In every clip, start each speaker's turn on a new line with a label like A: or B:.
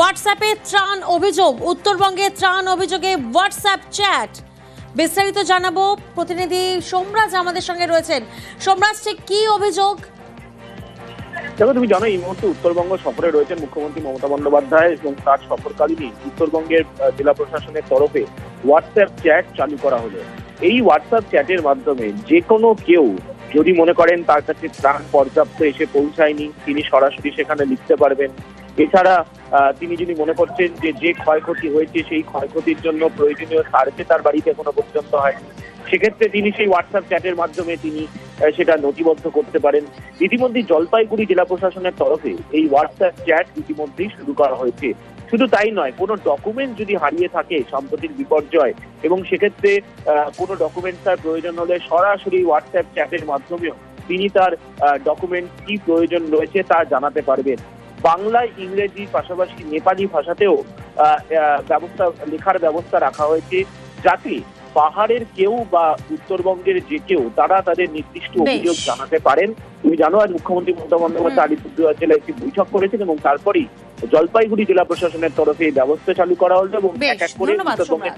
A: হোয়াটসঅ্যাপে ত্রাণ অভিযোগ, উত্তরবঙ্গে ত্রাণ অভিযোগে হোয়াটসঅ্যাপ চ্যাট। বিস্তারিত জানাব প্রতিনিধি সোমরাজ আমাদের সঙ্গে রয়েছেন। সোমরাজ কি অভিযোগ?
B: দেখো, তুমি জানো এই মুহূর্তে উত্তরবঙ্গ সফরে রয়েছেন মুখ্যমন্ত্রী মমতা বন্দ্যোপাধ্যায় এবং তার সফরকালীনই উত্তরবঙ্গের জেলা প্রশাসনের তরফে হোয়াটসঅ্যাপ চ্যাট চালু করা হলো। এই হোয়াটসঅ্যাপ চ্যাটের মাধ্যমে যে কোনো কেউ যদি মনে করেন তার কাছে ত্রাণ পর্যাপ্ত এসে পৌঁছায়নি, তিনি সরাসরি সেখানে লিখতে পারবেন। এছাড়া তিনি যদি মনে করছেন যে যে ক্ষয়ক্ষতি হয়েছে সেই ক্ষয়ক্ষতির জন্য প্রয়োজনীয় সার্ভে তার বাড়িতে এখনও পর্যন্ত হয়নি সেক্ষেত্রে তিনি সেই হোয়াটসঅ্যাপ চ্যাটের মাধ্যমে তিনি সেটা নথিবদ্ধ করতে পারেন। ইতিমধ্যে জলপাইগুড়ি জেলা প্রশাসনের তরফে এই হোয়াটসঅ্যাপ চ্যাট ইতিমধ্যেই শুরু করা হয়েছে। শুধু তাই নয়, কোনো ডকুমেন্ট যদি হারিয়ে থাকে সাম্প্রতিক বিপর্যয় এবং সেক্ষেত্রে কোনো ডকুমেন্ট তার প্রয়োজন হলে সরাসরি হোয়াটসঅ্যাপ চ্যাটের মাধ্যমেও তিনি তার ডকুমেন্ট কি প্রয়োজন রয়েছে তা জানাতে পারবেন। বাংলায় ইংরেজি পাশাপাশি নেপালি ভাষাতেও ব্যবস্থা লেখার ব্যবস্থা রাখা হয়েছে। যাতে পাহাড়ের কেউ বা উত্তরবঙ্গের যে কেউ তারা তাদের নির্দিষ্ট অভিযোগ জানাতে পারেন। তুমি জানো আজ মুখ্যমন্ত্রী মমতা বন্দ্যোপাধ্যায় আলিপুরদুয়ার জেলায় একটি বৈঠক করেছেন এবং তারপরেই জলপাইগুড়ি জেলা প্রশাসনের তরফে এই ব্যবস্থা চালু করা হলো এবং এক এক করে উত্তরবঙ্গের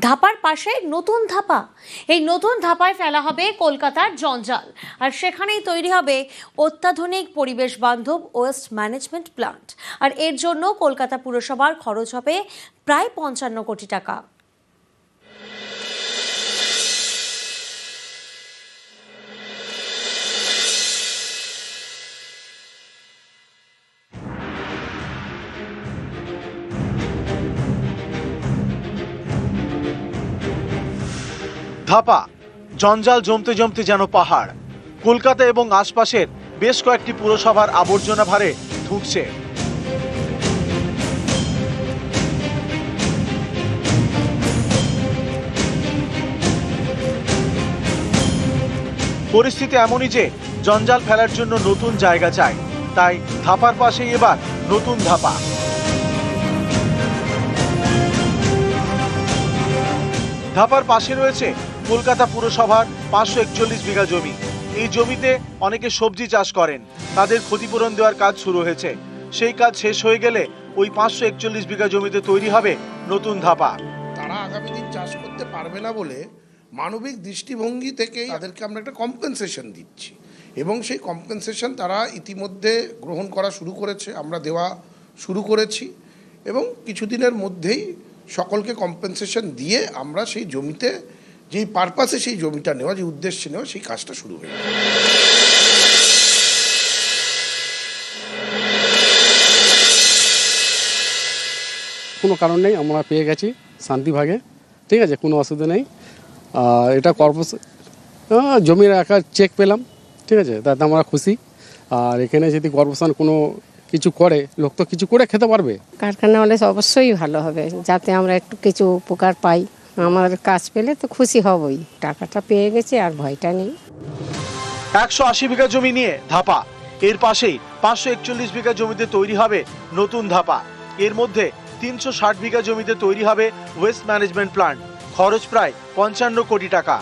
A: ধাপার পাশে নতুন ধাপা। এই নতুন ধাপায় ফেলা হবে কলকাতার জঞ্জাল। আর সেখানেই তৈরি হবে অত্যাধুনিক পরিবেশ বান্ধব ওয়েস্ট ম্যানেজমেন্ট প্লান্ট। আর এর জন্য কলকাতা পুরসভার খরচ হবে প্রায় পঞ্চান্ন কোটি টাকা।
C: ধাপা, জঞ্জাল জমতে জমতে যেন পাহাড়। কলকাতা এবং আশপাশের বেশ কয়েকটি পুরসভার আবর্জনা ভারে ঢুকছে পরিস্থিতি এমনই যে জঞ্জাল ফেলার জন্য নতুন জায়গা চাই, তাই ধাপার পাশেই এবার নতুন ধাপা। ধাপার পাশে রয়েছে কলকাতা পুরসভার পাঁচশো একচল্লিশ বিঘা জমি। এই জমিতে অনেকে সবজি চাষ করেন। তাদের ক্ষতিপূরণ দেওয়ার কাজ শুরু হয়েছে। সেই কাজ শেষ হয়ে গেলে ওই পাঁচশো একচল্লিশ বিঘা জমিতে তৈরি হবে নতুন ধাপা।
D: তারা আগামী দিন চাষ করতে পারবে না বলে মানবিক দৃষ্টিভঙ্গি থেকেই তাদেরকে আমরা একটা কম্পেনসেশন দিচ্ছি। এবং সেই কম্পেনসেশন তারা ইতিমধ্যে গ্রহণ করা শুরু করেছে, আমরা দেওয়া শুরু করেছি। এবং কিছুদিনের মধ্যেই সকলকে কম্পেনসেশন দিয়ে আমরা সেই জমিতে যেই পারপাসে সেই জমিটা নেওয়া যে উদ্দেশ্যে নেওয়া সেই কাজটা শুরু হয়ে যাবে
E: কোনো কারণ নেই আমরা পেয়ে গেছি শান্তিভাগে। ঠিক আছে কোনো অসুবিধা নেই। আর এটা কর্পোরেশন জমির একটা চেক পেলাম। ঠিক আছে তাতে আমরা খুশি। আর এখানে যদি কর্পোরেশন কোনো কিছু করে লোক তো কিছু করে খেতে পারবে।
F: কারখানা হলে অবশ্যই ভালো হবে যাতে আমরা একটু কিছু উপকার পাই। আমার কাজ পেলে তো খুশি হবই। টাকাটা পেয়ে গেছি, আর ভয়টা নেই।
C: একশো আশি বিঘা জমি নিয়ে ধাপা। এর পাশেই পাঁচশো একচল্লিশ বিঘা জমিতে তৈরি হবে নতুন ধাপা। এর মধ্যে তিনশো ষাট বিঘা জমিতে তৈরি হবে ওয়েস্ট ম্যানেজমেন্ট প্ল্যান্ট খরচ প্রায় পঞ্চান্ন কোটি টাকা।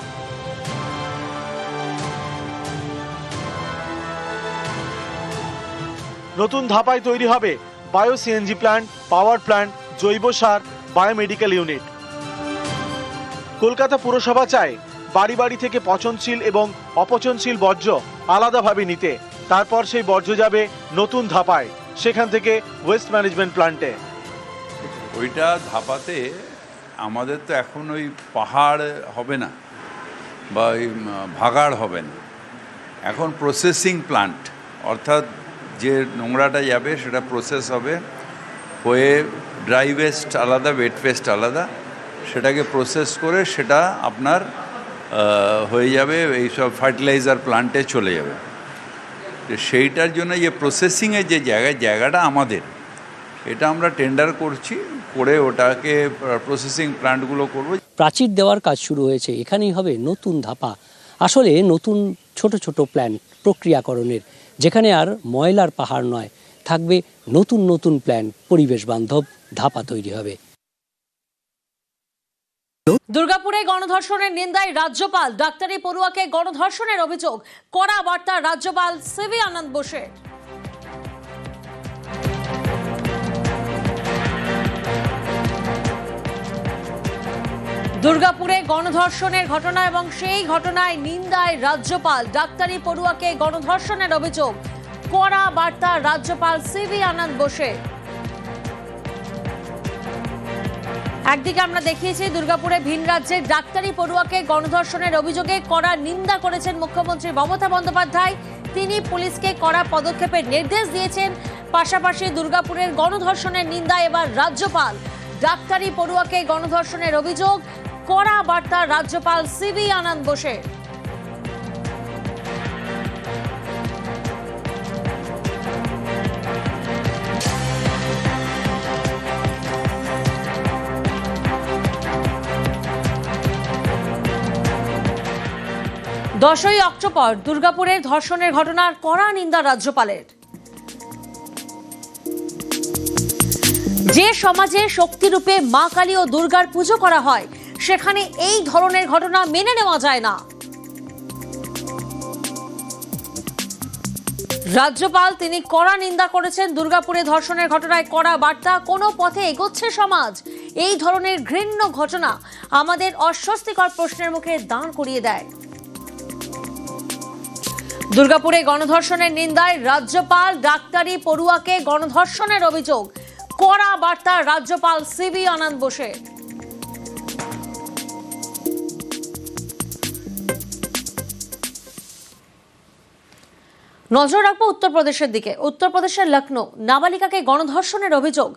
C: নতুন ধাপায় তৈরি হবে bio CNG plant power plant জৈব সার বায়োমেডিক্যাল ইউনিট কলকাতা পুরসভা চায় বাড়ি বাড়ি থেকে পচনশীল এবং অপচনশীল বর্জ্য আলাদাভাবে নিতে। তারপর সেই বর্জ্য যাবে নতুন ধাপায়, সেখান থেকে ওয়েস্ট ম্যানেজমেন্ট প্ল্যান্টে
G: ওইটা ধাপাতে আমাদের তো এখন ওই পাহাড় হবে না, বা ওই ভাগাড় হবে না। এখন প্রসেসিং প্লান্ট অর্থাৎ যে নোংরাটা যাবে সেটা প্রসেস হবে, হয়ে ড্রাই ওয়েস্ট আলাদা ওয়েট ওয়েস্ট আলাদা সেটাকে প্রসেস করে সেটা আপনার হয়ে যাবে এইসব ফার্টিলাইজার প্লান্টে চলে যাবে। সেইটার জন্য যে প্রসেসিংয়ের যে জায়গা, জায়গাটা আমাদের, এটা আমরা টেন্ডার করছি, করে ওটাকে প্রসেসিং প্লান্টগুলো করব।
H: প্রাচীর দেওয়ার কাজ শুরু হয়েছে, এখানেই হবে নতুন ধাপা। আসলে নতুন ছোট ছোট প্ল্যান প্রক্রিয়াকরণের, যেখানে আর ময়লার পাহাড় নয়, থাকবে নতুন নতুন প্ল্যান পরিবেশ বান্ধব ধাপা তৈরি হবে।
A: দুর্গাপুরে গণধর্ষণের নিন্দায় রাজ্যপাল ডাক্তারি পড়ুয়াকে গণধর্ষণের অভিযোগ। কড়া বার্তা, রাজ্যপাল সিভি আনন্দ বোসের। দুর্গাপুরে গণধর্ষণের ঘটনা এবং সেই ঘটনায় নিন্দায় রাজ্যপাল ডাক্তারি পড়ুয়াকে গণধর্ষণের অভিযোগ। কড়া বার্তা, রাজ্যপাল সিভি আনন্দ বোসের। একদিকে আমরা দেখিয়েছি দুর্গাপুরে ভিন রাজ্যের ডাক্তারি পড়ুয়াকে গণধর্ষণের অভিযোগে কড়া নিন্দা করেছেন মুখ্যমন্ত্রী মমতা বন্দ্যোপাধ্যায়। তিনি পুলিশকে কড়া পদক্ষেপের নির্দেশ দিয়েছেন। পাশাপাশি দুর্গাপুরের গণধর্ষণের নিন্দা এবার রাজ্যপাল। ডাক্তারি পড়ুয়াকে গণধর্ষণের অভিযোগ, কড়া বার্তা রাজ্যপাল সিবি আনন্দ বোসের। দশই অক্টোবর দুর্গাপুরের ধর্ষণের ঘটনার কড়া নিন্দা রাজ্যপালের। যে সমাজে শক্তিরূপে মা কালী ও দুর্গার পুজো করা হয়, সেখানে এই ধরনের ঘটনা মেনে নেওয়া যায় না। রাজ্যপাল তিনি কড়া নিন্দা করেছেন দুর্গাপুরে ধর্ষণের ঘটনায় কড়া বার্তা, কোনো পথে এগোচ্ছে সমাজ। এই ধরনের ঘৃণ্য ঘটনা আমাদের অস্বস্তিকর প্রশ্নের মুখে দাঁড় করিয়ে দেয়। দুর্গাপুরে গণধর্ষণের নিন্দায় রাজ্যপাল ডাক্তারি পড়ুয়াকে গণধর্ষণের অভিযোগ। কড়া বার্তা, রাজ্যপাল সিবি আনন্দ বোসে নজর রাখব উত্তরপ্রদেশের দিকে। উত্তরপ্রদেশের লখনৌ নাবালিকাকে গণধর্ষণের অভিযোগ।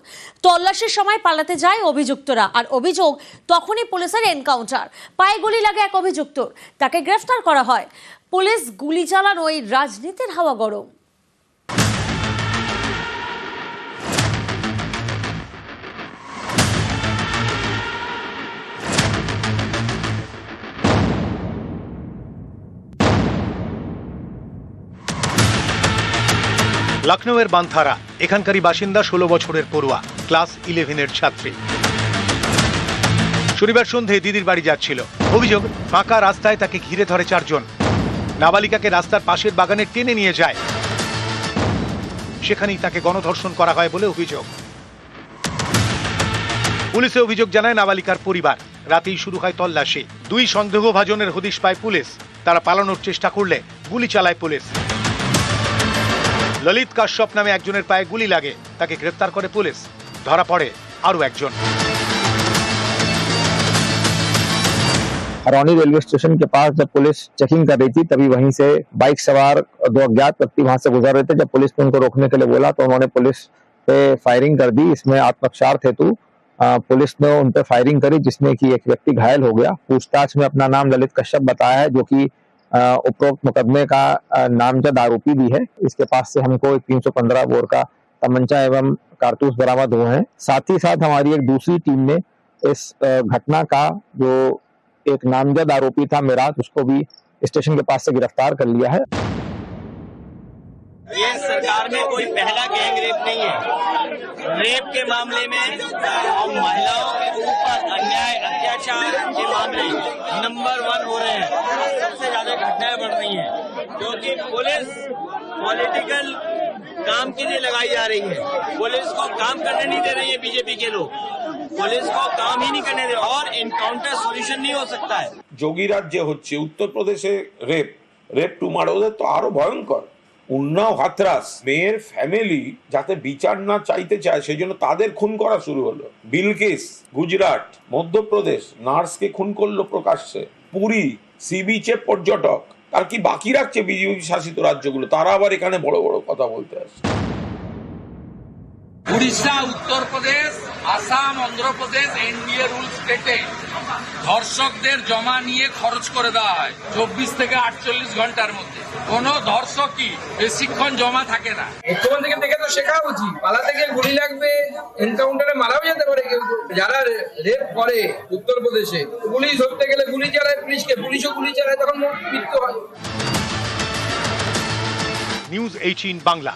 A: তল্লাশির সময় পালাতে যায় অভিযুক্তরা, আর অভিযোগ তখনই পুলিশের এনকাউন্টার। পায়ে গুলি লাগে এক অভিযুক্তর। তাকে গ্রেফতার করা হয়। পুলিশ গুলি চালানোয় রাজনীতির হাওয়া গরম।
I: লখনৌয়ের বান্থারা, এখানকারই বাসিন্দা ষোলো বছরের পড়ুয়া, ক্লাস ইলেভেনের ছাত্রী। শনিবার সন্ধে দিদির বাড়ি যাচ্ছিল। অভিযোগ, ফাঁকা রাস্তায় তাকে ঘিরে ধরে চারজন। নাবালিকাকে রাস্তার পাশের বাগানে টেনে নিয়ে যায়। সেখানেই তাকে গণধর্ষণ করা হয় বলে অভিযোগ। পুলিশে অভিযোগ জানায় নাবালিকার পরিবার। রাতেই শুরু হয় তল্লাশি। দুই সন্দেহভাজনের হদিশ পায় পুলিশ। তারা পালানোর চেষ্টা করলে গুলি চালায় পুলিশ। ললিত কাশ্যপ নামে একজনের পায়ে গুলি লাগে। তাকে গ্রেপ্তার করে পুলিশ। ধরা পড়ে আরও একজন।
J: हरौनी रेलवे स्टेशन के पास जब पुलिस चेकिंग कर रही थी, तभी वहीं से बाइक सवार दो अज्ञात व्यक्ति वहाँ से गुजर रहे थे। जब पुलिस ने उनको रोकने के लिए बोला तो उन्होंने पुलिस पे फायरिंग कर दी। इसमें आत्मरक्षार्थ हेतु पुलिस ने उन पे फायरिंग करी जिसमें कि एक व्यक्ति घायल हो गया। पूछताछ में अपना नाम ललित कश्यप बताया है, जो कि उपरोक्त मुकदमे का नामजद आरोपी भी है। इसके पास से हमको एक तीन सौ पंद्रह बोर का तमंचा एवं कारतूस बरामद हुए हैं। साथ ही साथ हमारी एक दूसरी टीम ने इस घटना का जो एक नामजद आरोपी था मिराज उसको भी स्टेशन के पास से गिरफ़्तार कर लिया है।
K: ये सरकार में कोई पहला गैंग रेप नहीं है। रेप के मामले में और महिलाओं के ऊपर अन्याय, अत्याचार के मामले नंबर वन हो रहे हैं। सबसे ज़्यादा घटनाएँ बढ़ रही हैं, क्योंकि पुलिस पॉलिटिकल काम के लिए लगाई जा रही है। पुलिस को काम करने नहीं दे रही है बीजेपी के लोग। पुलिस को काम ही नहीं करने दे और इनकाउंटर सॉल्यूशन नहीं हो सकता है
L: যোগী রাজ্যে হচ্ছে উত্তরপ্রদেশে রেপ রেপ টু মার ওদের তো আরো ভয়ঙ্কর উন্নাও হাতরাস মেয়ের ফ্যামিলি যাতে বিচার না চাইতে চায় সেই জন্য তাদের খুন করা শুরু হলো বিলকিস গুজরাট মধ্যপ্রদেশ নার্সকে খুন করলো প্রকাশ্যে পুরী সি বিচে পর্যটক তার কি বাকি রাখছে বিজেপি শাসিত রাজ্যগুলো তারা আবার এখানে বড় বড় কথা বলতে আসছে
K: উড়িষ্যা উত্তরপ্রদেশ আসাম অন্ধ্রপ্রদেশ এনডিএ রুল স্টেটে ধর্ষকদের জমা নিয়ে খরচ করে দেওয়া হয় চব্বিশ থেকে আটচল্লিশ ঘণ্টার মধ্যে। কোনো ধর্ষকই বেশিক্ষণ জমা থাকে না।
M: মুখ্যমন্ত্রীকে দেখে তো শেখা উচিত। পালাতে গিয়ে গুলি লাগবে এনকাউন্টারে মারাও যেতে পারে কেউ। যারা রেপ করে উত্তরপ্রদেশে পুলিশ ধরতে গেলে গুলি চালায় পুলিশকে পুলিশও গুলি চালায় তখন মৃত্যু হয়।
I: নিউজ এইটিন বাংলা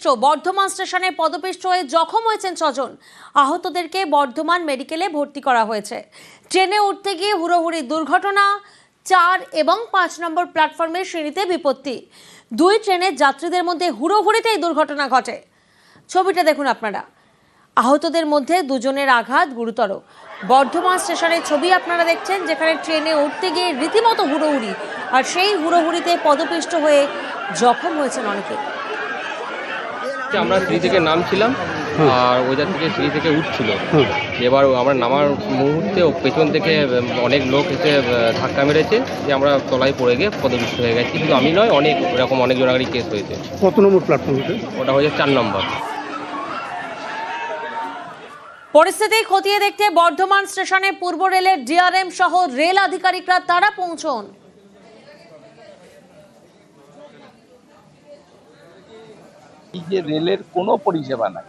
A: পদপিষ্ট বর্ধমান স্টেশনে পদপিষ্ট হয়ে জখম হয়েছেন ছজন। আহতদেরকে বর্ধমান মেডিকেলে ভর্তি করা হয়েছে। ট্রেনে উঠতে গিয়ে হুড়োহুড়ি দুর্ঘটনা, চার এবং পাঁচ নম্বর প্ল্যাটফর্মের সিঁড়িতে বিপত্তি। দুই ট্রেনের যাত্রীদের মধ্যে হুড়োহুড়িতে এই দুর্ঘটনা ঘটে। ছবিটা দেখুন আপনারা। আহতদের মধ্যে দুজনের আঘাত গুরুতর। বর্ধমান স্টেশনের ছবি আপনারা দেখছেন, যেখানে ট্রেনে উঠতে গিয়ে রীতিমতো হুড়োহুড়ি। আর সেই হুড়োহুড়িতে পদপিষ্ট হয়ে জখম হয়েছেন অনেকে।
N: আমরা সিঁড়ি থেকে নামছিলাম আর ওইটার থেকে সিঁড়ি থেকে উঠছিল। এবার আমরা নামার মুহূর্তে পেছন থেকে অনেক লোক এসে ধাক্কা মেরেছে যে আমরা তলায় পড়ে গিয়ে পদপিষ্ট হয়ে গেছি। কিন্তু আমি নয় অনেক এরকম অনেক জনাগারি কেস হয়েছে।
E: কত নম্বর প্ল্যাটফর্ম
N: ওটা হয়েছে চার নম্বর।
A: পরিস্থিতি খতিয়ে দেখতে বর্ধমান স্টেশনে পূর্ব রেলের ডিআরএম সহ রেল আধিকারিকরা তারা পৌঁছন।
O: এই যে রেলের কোনো পরিষেবা নাই।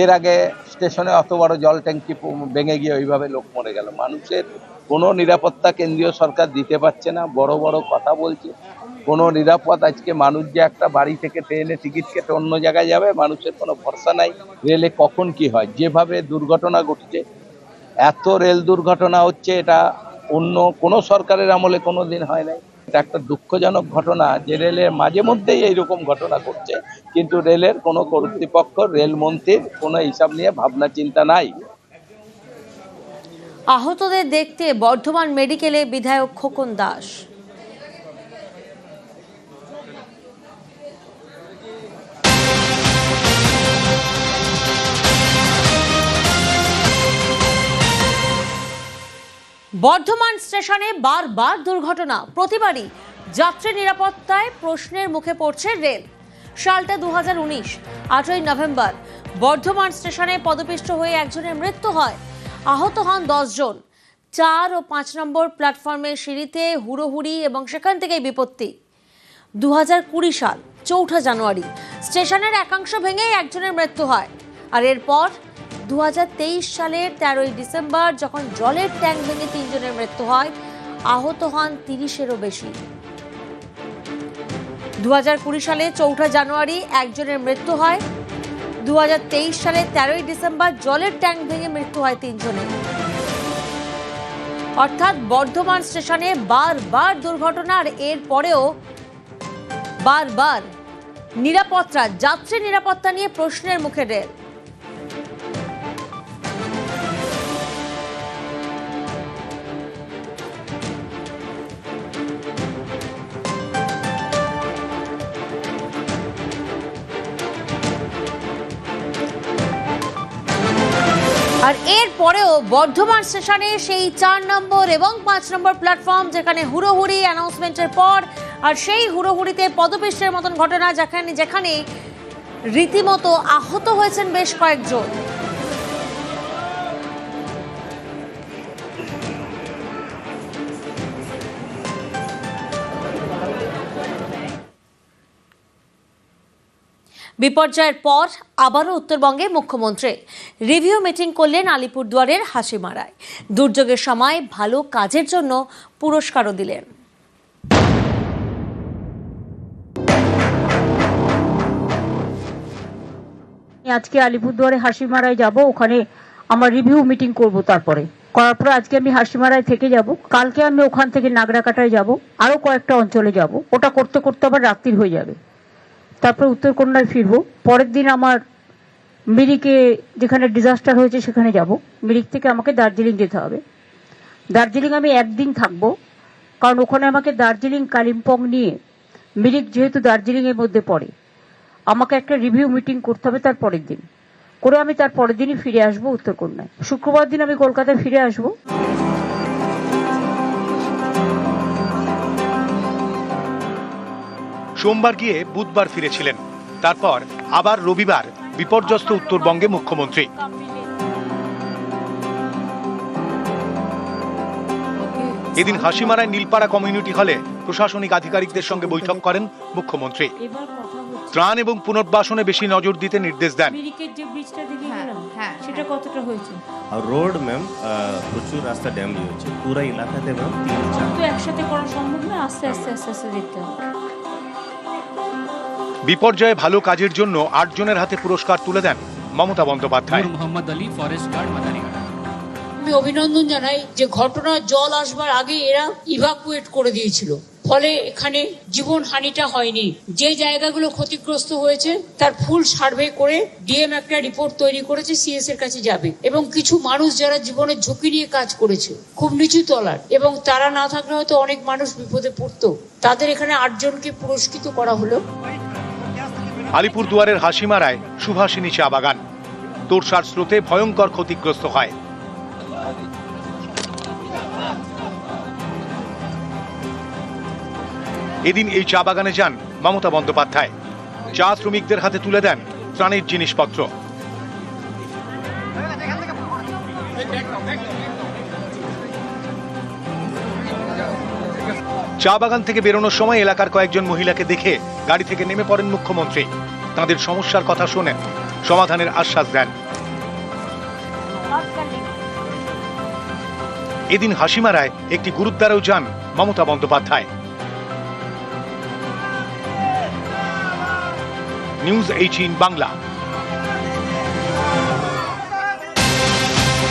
O: এর আগে স্টেশনে অত বড় জল ট্যাঙ্কি ভেঙে গিয়ে ওইভাবে লোক মরে গেল। মানুষের কোনো নিরাপত্তা কেন্দ্রীয় সরকার দিতে পারছে না, বড় বড় কথা বলছে। কোনো নিরাপদ আজকে মানুষ যে একটা বাড়ি থেকে ট্রেনে টিকিট কেটে অন্য জায়গায় যাবে, মানুষের কোনো ভরসা নাই রেলে কখন কি হয়। যেভাবে দুর্ঘটনা ঘটছে, এত রেল দুর্ঘটনা হচ্ছে, এটা অন্য কোনো সরকারের আমলে কোনো দিন হয় নাই। এটা একটা দুঃখজনক ঘটনা যে রেলের মাঝে মধ্যেই এইরকম ঘটনা ঘটছে। কিন্তু রেলের কোনো কর্তৃপক্ষ রেলমন্ত্রীর কোনো হিসাব নিয়ে ভাবনা, চিন্তা নাই।
A: আহতদের দেখতে বর্ধমান মেডিকেলে বিধায়ক খোকন দাস। বর্ধমান স্টেশনে বারবার দুর্ঘটনা। প্রতিবারই যাত্রী নিরাপত্তায় প্রশ্নের মুখে পড়ছে রেল। সালটা দু হাজার উনিশ, আটই নভেম্বর, বর্ধমান স্টেশনে পদপিষ্ট হয়ে একজনের মৃত্যু হয়। আহত হন জন চার ও পাঁচ নম্বর প্ল্যাটফর্মের সিঁড়িতে হুড়োহুড়ি এবং সেখান থেকেই বিপত্তি। দু হাজার কুড়ি সাল, চৌঠা জানুয়ারি, স্টেশনের একাংশ ভেঙে একজনের মৃত্যু হয়। আর এরপর দু হাজার তেইশ সালের তেরোই ডিসেম্বর যখন জলের ট্যাঙ্ক ভেঙে তিনজনের মৃত্যু হয়, আহত হন তিরিশেরও বেশি। দু হাজার কুড়ি সালে চৌঠা জানুয়ারি একজনের মৃত্যু হয় দু হাজার তেইশ সালে তেরোই ডিসেম্বর জলের ট্যাঙ্ক ভেঙে মৃত্যু হয় তিনজনের। অর্থাৎ বর্ধমান স্টেশনে বারবার দুর্ঘটনা আর এর পরেও বারবার নিরাপত্তা যাত্রী নিরাপত্তা নিয়ে প্রশ্নের মুখে রেল আর এর পরেও বর্ধমান স্টেশনে সেই চার নম্বর এবং পাঁচ নম্বর প্ল্যাটফর্ম যেখানে হুড়োহুড়ি অ্যানাউন্সমেন্টের পর আর সেই হুড়োহুড়িতে পদপিষ্টের মতন ঘটনা যেখানে যেখানে রীতিমতো আহত হয়েছেন বেশ কয়েকজন। বিপর্যয়ের পর আবারও উত্তরবঙ্গে মুখ্যমন্ত্রী। রিভিউ মিটিং করলেন আলিপুরদুয়ারের হাসিমারায়। দুর্যোগের সময় ভালো কাজের জন্য পুরস্কারও দিলেন।
P: আজকে আলিপুরদুয়ারে হাসিমারায় যাব, ওখানে আমার রিভিউ মিটিং করব তারপরে। করার পর আজকে আমি হাসিমারায় থেকে যাব। কালকে আমি ওখান থেকে নাগরাকাটায় যাব আরও কয়েকটা অঞ্চলে যাব। ওটা করতে করতে আবার রাত্রির হয়ে যাবে। তারপর উত্তরকন্যায় ফিরবো। পরের দিন আমার মিরিকে যেখানে ডিজাস্টার হয়েছে সেখানে যাব। মিরিক থেকে আমাকে দার্জিলিং যেতে হবে। দার্জিলিং আমি একদিন থাকব, কারণ ওখানে আমাকে দার্জিলিং, কালিম্পং নিয়ে, মিরিক যেহেতু দার্জিলিং এর মধ্যে পড়ে, আমাকে একটা রিভিউ মিটিং করতে হবে তার পরের দিন। করে আমি তার পরের দিনই ফিরে আসব উত্তরকন্যায়। শুক্রবার দিন আমি কলকাতায় ফিরে আসব।
I: সোমবার গিয়ে বুধবার ফিরেছিলেন। তারপর আবার রবিবার বিপর্যস্ত উত্তরবঙ্গে মুখ্যমন্ত্রী। এদিন হাসিমারায় নীলপাড়া কমিউনিটি হলে প্রশাসনিক আধিকারিকদের সঙ্গে বৈঠক করেন মুখ্যমন্ত্রী। ত্রাণ এবং পুনর্বাসনে বেশি নজর দিতে নির্দেশ দেন।
P: মিরিকের যে ব্রিজটা দিকে গেলাম সেটা কতটা হয়েছে?
Q: রোড ম্যাম প্রচুর রাস্তা ড্যামেজ হয়েছে। পুরো এলাকাতে ম্যাম তিন চার।
P: তো একসাথে করা সম্ভব না? আস্তে আস্তে আস্তে আস্তে দেখতে হবে।
I: বিপর্যয়ে ভালো কাজের জন্য আটজনের হাতে পুরস্কার তুলে দেন Mamata Bandyopadhyay.
H: Mohammad Ali forest guard Madarihat.
R: আমি অভিনন্দন জানাই যে ঘটনা জল আসবার আগে এরা ইভাকুয়েট করে দিয়েছিল। ফলে এখানে জীবন হানিটা হয়নি। যে জায়গাগুলো ক্ষতিগ্রস্ত হয়েছে তার ফুল সার্ভে করে ডিএম একটা রিপোর্ট তৈরি করেছে সিএস এর কাছে যাবে। এবং কিছু মানুষ যারা জীবনের ঝুঁকি নিয়ে কাজ করেছে খুব নিচু তলার এবং তারা না থাকলে হয়তো অনেক মানুষ বিপদে পড়তো তাদের এখানে আটজনকে পুরস্কৃত করা হলো।
I: আলিপুর দুয়ারের হাসিমারায় সুভাষিনী চা বাগান। তোরসার স্রোতে ভয়ঙ্কর ক্ষতিগ্রস্ত হয়। এদিন এই চা বাগানে যান মমতা বন্দ্যোপাধ্যায়। চা শ্রমিকদের হাতে তুলে দেন ত্রাণের জিনিসপত্র। চা বাগান থেকে বেরোনোর সময় এলাকার কয়েকজন মহিলাকে দেখে গাড়ি থেকে নেমে পড়েন মুখ্যমন্ত্রী। তাদের সমস্যার কথা শোনেন সমাধানের আশ্বাস দেন। এদিন হাসিমারায় একটি গুরুদ্বারেও যান Mamata Bandyopadhyay. News eighteen Bangla.